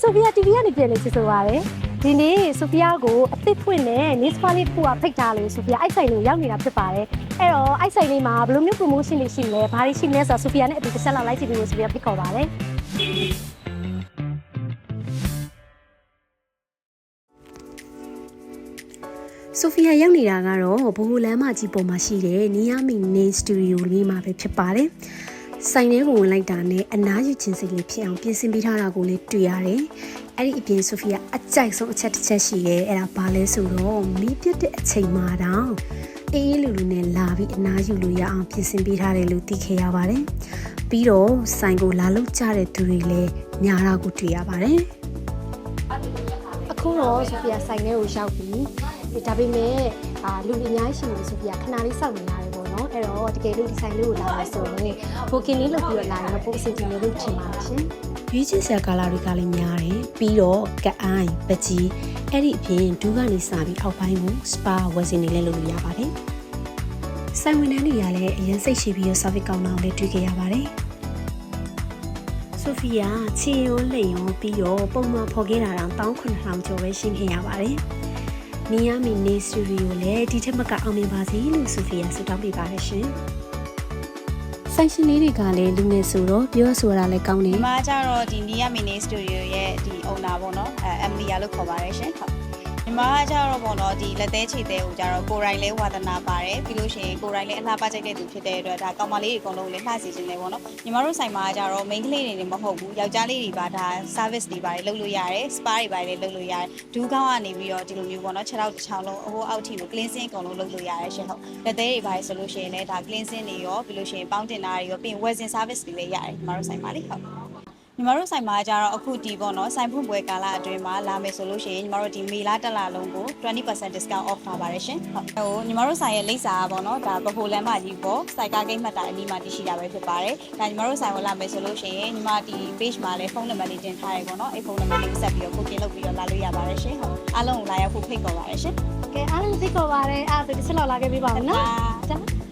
ဆိုဖီယာ TV ကနေပြန်လေချစ်ဆိုပါရယ်ဒီနေ့ဆိုဖီယာကိုအသစ်ဖွင့်တဲ့ Miss Pali တစ်ခုကဖိတ်ထားလို့ဆိုဖီယာအိုက်ဆိုင်လေးကိုရောက်နေတာဖြစ်ပါတယ်အဲ့တော့အိုက်ဆိုင်လေးမှာဘယ်လိုမျိုး promotion တွေရှိမလဲဘာတွေရှိမလဲဆိုတော့ဆိုဖီယာနဲ့အတူတစ်ချက်လောက်လိုက်ကြည့်ပြီးလို့ဆိုဖီယာဖိတ်ခေါ်ပါတယ်ဆိုဖီယာရောက်နေတာကတော့ဘိုဟိုလမ်းမကြီးပေါ်မှာရှိတဲ့နီယာမီနေစတူဒီယိုလေးမှာပဲဖြစ်ပါတယ်။ ဆိုင်ထဲကိုဝင်လိုက်တာနဲ့အနားယူခြင်းစိတ်လေးဖြစ်အောင်ပြင်ဆင်ပေးထားတာကိုလည်းတွေ့ရတယ်။အဲ့ဒီအပြင်ဆိုဖီယာအကြိုက်ဆုံးအချက်တစ်ချက်ရှိရဲအဲ့ဒါဘာလဲဆိုတော့မီးပြတ်တဲ့အချိန်မှာတော့အေးအေးလူလူနဲ့လာပြီးအနားယူလို့ရအောင်ပြင်ဆင်ပေးထားတယ်လို့သိခဲ့ရပါတယ်။ပြီးတော့ဆိုင်ကိုလာလို့ကြတဲ့သူတွေလည်းညာတာကိုတွေ့ရပါတယ်။အခုတော့ဆိုဖီယာဆိုင်ထဲကိုရောက်ပြီ။ ဒါပေမဲ့အာလူအများကြီးရှိနေဆိုဖီယာခဏလေးစောင့်နေရတယ်ပေါ့နော်။အဲ့တော့တကယ်လို့ဒီဆိုင်လေးကိုလာမယ်ဆိုရင် booking လေးလုပ်ပြီးတော့လာရင်တော့ပိုအဆင်ပြေလို့ထင်ပါတယ်ရှင်။ရွေးချယ်စရာကာလာတွေကလည်းများတယ်။ပြီးတော့ကအိုင်ပကြီးအဲ့ဒီအပြင်ဒူးကနေစပြီးအောက်ပိုင်းကို spa ဝယ်စင်နေလဲလုပ်လို့ရပါတယ်။ဆိုင်ဝင်တန်းတွေကလည်းအရင်စိတ်ရှိပြီးတော့ service ကောင်းတာကိုလည်းတွေ့ခဲ့ရပါတယ်။ဆိုဖီယာချီရိုးလိန်ရောပြီးတော့ပုံမှန်ဖော်ခဲ့တာတောင်19000ကျော်ပဲရှင်းခဲ့ရပါတယ်။ နီယာမီနေစတူဒီယိုလည်းဒီထက်မကအောင်မြင်ပါစေလို့ဆိုဖီယာဆုတောင်းပေးပါတယ်ရှင်။ဆိုင်ရှင်လေးတွေကလည်းလူငယ်ဆိုတော့ပြောဆိုတာလည်းကောင်းတယ်ဒီမှာကျတော့ဒီနီယာမီနီစတူဒီယိုရဲ့ဒီ owner ပေါ့နော်အဲအမလီယာလို့ခေါ်ပါတယ်ရှင်ဟုတ် ဒီမှာကျတော့ပေါ့နော်ဒီလက်သေးခြေသေးကိုကျတော့ကိုယ်တိုင်လေးဝါသနာပါတယ်ပြီးလို့ရှိရင်ကိုယ်တိုင်လေးအလှပကြိုက်တဲ့သူဖြစ်တဲ့အတွက်ဒါကောင်မလေးတွေအကုန်လုံးလေးလှစီခြင်းလေးပေါ့နော်ညီမတို့ဆိုင်မှာကျတော့ main ကလေးတွေနေမဟုတ်ဘူးယောက်ျားလေးတွေပါဒါ service တွေပါတယ်လုပ်လို့ရတယ် spa တွေပါတယ်လုပ်လို့ရတယ်ဒူးကောင်းကနေပြီးတော့ဒီလိုမျိုးပေါ့နော်ခြေထောက်တစ်ချောင်းလုံးအဟိုအောက်ထိကို cleansing အကုန်လုံးလုပ်လို့ရတယ်ရှင်ဟုတ်လက်သေးတွေပါတယ်ဆိုလို့ရှိရင်လည်းဒါ cleansing တွေရောပြီးလို့ရှိရင်ပေါင်းတင်တာတွေရောပြီးရင် wedding service တွေလည်းရတယ်ညီမတို့ဆိုင်မှာလေဟုတ်ညီ မတို့ဆိုင်မှာကျတော့အခုဒီပေါ့နော်ဆိုင်ဖွင့်ပွဲကာလအတွင်းမှာလာမယ်ဆိုလို့ရှိရင်ညီမတို့ဒီမေလတက်လာလုံးကို20% discount off ထားပါတယ်ရှင်ဟုတ်ဟိုညီမတို့ဆိုင်ရဲ့လိပ်စာကပေါ့နော်ဒါပဖိုလမ်းမကြီးပေါ့စိုက်ကဂိတ်မှတ်တာအနီးမှာတရှိတာပဲဖြစ်ပါတယ်ဒါညီမတို့ဆိုင်ကိုလာမယ်ဆိုလို့ရှိရင်ညီမဒီ page မှာလည်းဖုန်းနံပါတ်လေးတင်ထားရပေါ့နော်အဲ့ဖုန်းနံပါတ်လေးကိုဆက်ပြီးတော့ booking လုပ်ပြီးတော့လာလို့ရပါတယ်ရှင်ဟုတ်အားလုံးကိုလာရောက်ဖို့ဖိတ်ခေါ်ပါတယ်ရှင်။ကဲအားလုံးသိခေါ်ပါရစေ။အားဆိုတစ်ချက်လောက်လာခဲ့ပေးပါဦးနော်ဒါ။ဒါ